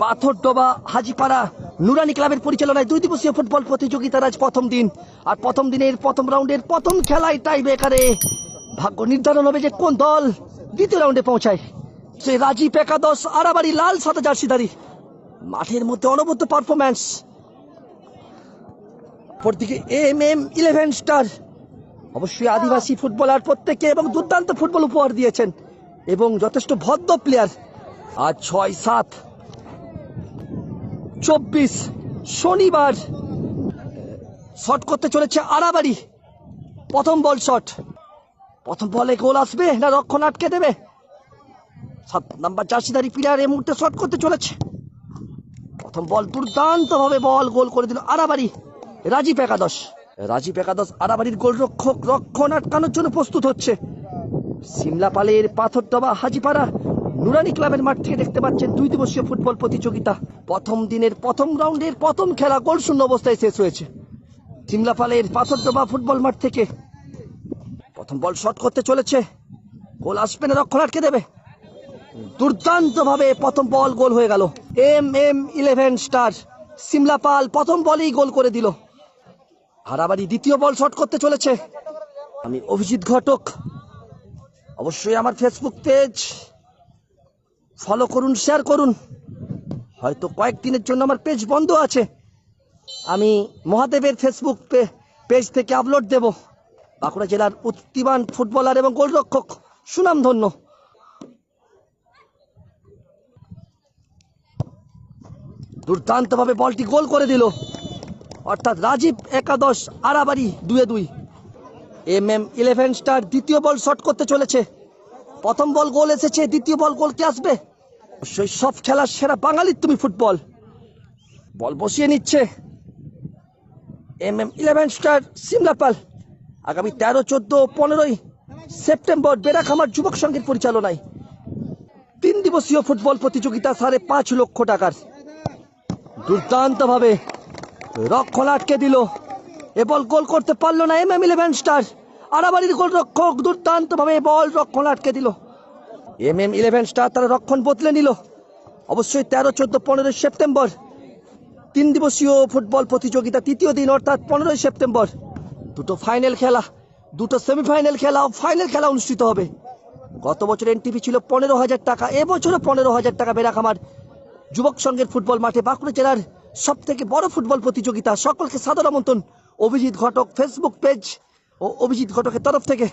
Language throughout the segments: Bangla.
পাথরডোবা হাজিপাড়া নুরানি ক্লাবের পরিচালনায় দুই দিবসীয় ফুটবল প্রতিযোগিতার আজ প্রথম দিন। আর প্রথম দিনের প্রথম রাউন্ডের প্রথম খেলায় টাই বেকারে ভাগ্য নির্ধারণ হবে যে কোন দল দ্বিতীয় রাউন্ডে পৌঁছায়। সে রাজীব একাদশ আরাবাড়ি লাল সাদা জার্সিধারী মাঠের মধ্যে অনবদ্য পারফরম্যান্স অপরদিকে এম এম ইলেভেন স্টার অবশ্যই আদিবাসী ফুটবলার প্রত্যেকে এবং দুর্দান্ত ফুটবল উপহার দিয়েছেন। এবং যথেষ্ট ভদ্র প্লেয়ার আর ছয় সাত। চব্বিশ শনিবার শট করতে চলেছে আড়াবাড়ি প্রথম বল শট প্রথম বলে গোল আসবে না রক্ষণ আটকে দেবে? সাত নাম্বার জার্সিদারি প্লেয়ার এই মুহূর্তে শট করতে চলেছে। প্রথম বল দুর্দান্ত ভাবে বল গোল করে দিল আড়াবাড়ি রাজীব একাদশ। রাজীব একাদশ আড়াবাড়ির গোলরক্ষক রক্ষণ আটকানোর জন্য প্রস্তুত হচ্ছে। সিমলা পালের পাথরডবা হাজিপাড়া। নুরানি ক্লাবের মাঠ থেকে দেখতে পাচ্ছেন দুই দিবসীয় ফুটবল প্রতিযোগিতা। প্রথম দিনের প্রথম রাউন্ডের প্রথম খেলা গোল শূন্য অবস্থায় শেষ হয়েছে। সিমলা পালের পাথরডবা ফুটবল মাঠ থেকে। প্রথম বল শট করতে চলেছে। গোল আসবে না রক্ষণ আটকে দেবে। দুর্দান্ত ভাবে প্রথম বল গোল হয়ে গেল। M M Eleven Star Simlapal প্রথম বলেই গোল করে দিল। হারাবাড়ি দ্বিতীয় বল শট করতে চলেছে। আমি অভিজিৎ ঘটক। অবশ্যই আমার ফেসবুক পেজ ফলো করুন শেয়ার করুন। হয়তো কয়েকদিনের জন্য আমার পেজ বন্ধ আছে। আমি মহাদেবের ফেসবুক পেজ থেকে আপলোড দেব। বাঁকুড়া জেলার উত্তীবান ফুটবলার এবং গোলরক্ষক সুনামধন্য। দুর্দান্তভাবে বলটি গোল করে দিল। অর্থাৎ রাজীব একাদশ আড়াবাড়ি দুয়ে দুই। এম এম ইলেভেন স্টার দ্বিতীয় বল শট করতে চলেছে। প্রথম বল গোল এসেছে, দ্বিতীয় বল গোল কে আসবে। অবশ্যই সব খেলার সেরা বাঙালির তুমি ফুটবল। বল বসিয়ে নিচ্ছে M M Eleven Star Simlapal. আগামী তেরো, চোদ্দ, পনেরোই সেপ্টেম্বর বেড়াখামার যুবক সংঘের পরিচালনায়। তিন দিবসীয় ফুটবল প্রতিযোগিতা সাড়ে পাঁচ লক্ষ টাকার। দুর্দান্ত ভাবে রক্ষণ আটকে দিল। এ বল গোল করতে পারল না এম এম ইলেভেন স্টার। আড়াবাড়ির গোল রক্ষক দুর্দান্ত ভাবে বল রক্ষণ আটকে দিল। এম এম ইলেভেন স্টার তারা রক্ষণ বদলে নিল। অবশ্যই তেরো, চোদ্দ, পনেরোই সেপ্টেম্বর। তিন দিবসীয় ফুটবল প্রতিযোগিতা তৃতীয় দিন, অর্থাৎ পনেরোই সেপ্টেম্বর। দুটো ফাইনাল খেলা, দুটো সেমিফাইনাল খেলা ফাইনাল খেলা অনুষ্ঠিত হবে। গত বছর এনটিভি ছিল পনেরো হাজার টাকা, এবছরও পনেরো হাজার টাকা বেরাখামার যুবক সংঘের ফুটবল মাঠে বাঁকুড়া জেলার সব থেকে বড় ফুটবল প্রতিযোগিতা, সকলকে সাদর আমন্ত্রণ। অভিজিৎ ঘটক ফেসবুক পেজ ও অভিজিৎ ঘটকের তরফ থেকে।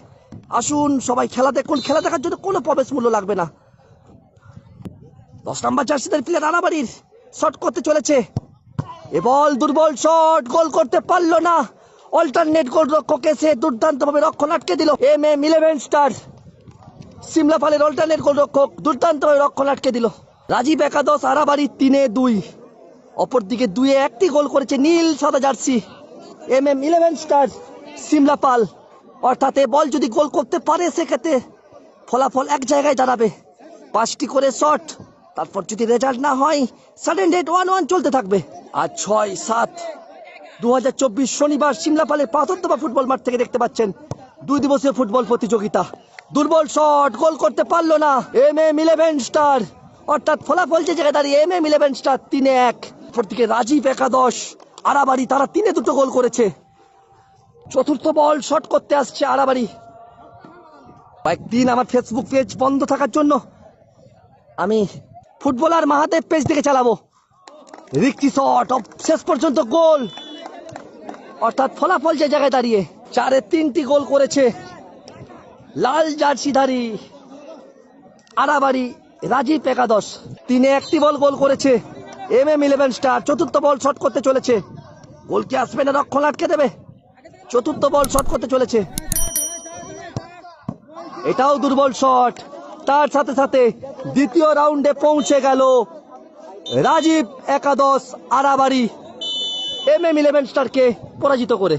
আসুন, সবাই খেলা দেখুন খেলা দেখার জন্য কোনো প্রবেশ মূল্য লাগবে না। দশ নম্বর জার্সিদের প্লেয়ার আনাবাড়ির শট করতে চলেছে। এ বল, দুর্বল শট গোল করতে পারল না। অল্টারনেট গোল রক্ষক এসে দুর্দান্ত ভাবে রক্ষণ আটকে দিল। এম এম ইলেভেন স্টার সিমলা ফালের অল্টারনেট গোল রক্ষক দুর্দান্ত ভাবে রক্ষণ আটকে দিল। রাজীব একাদশ, আরাবাড়ি তিনে দুই। অপরদিকে দুয়ে একটি গোল করেছে নীল সাদা jersey. M M Eleven Star Simlapal অর্থাৎ এ বল যদি গোল করতে পারে, সেক্ষেত্রে ফলাফল এক জায়গায় দাঁড়াবে। পাঁচটি করে শট, তারপর যদি রেজাল্ট না হয় সাডেন ডেট ওয়ান ওয়ান চলতে থাকবে। আর ছয়, সাত দু শনিবার সিমলাপালের পাথরতবা ফুটবল মাঠ থেকে দেখতে পাচ্ছেন দুই দিবসীয় ফুটবল প্রতিযোগিতা। দুর্বল শট, গোল করতে পারল না এম এম ইলেভেন স্টার অর্থাৎ ফলাফল যে জায়গায় দাঁড়িয়ে এম এম ইলেভেন স্টার তিনে এক। অপরদিকে রাজীব একাদশ, আরাবাড়ি তারা তিনে দুটো গোল করেছে। চতুর্থ বল শট করতে আসছে আড়াবাড়ি কয়েকদিন আমার ফেসবুক পেজ বন্ধ থাকার জন্য আমি ফুটবলার মাহাদেব পেজ থেকে চালাবো। রিক্তি শট শেষ পর্যন্ত গোল। অর্থাৎ ফলাফল যে জায়গায় দাঁড়িয়ে, চারে তিনটি গোল করেছে লাল জার্সিধারী আড়াবাড়ি রাজীব একাদশ। তিনে একটি বল গোল করেছে এম এম ইলেভেন স্টার চতুর্থ বল শট করতে চলেছে। গোল কি আসবে না রক্ষণ আটকে দেবে। চতুর্থ বল শট করতে চলেছে। এটাও দুর্বল শট। তার সাথে সাথে দ্বিতীয় রাউন্ডে পৌঁছে গেল রাজীব একাদশ আরাবাড়ি এম এম ইলেভেন স্টারকে পরাজিত করে।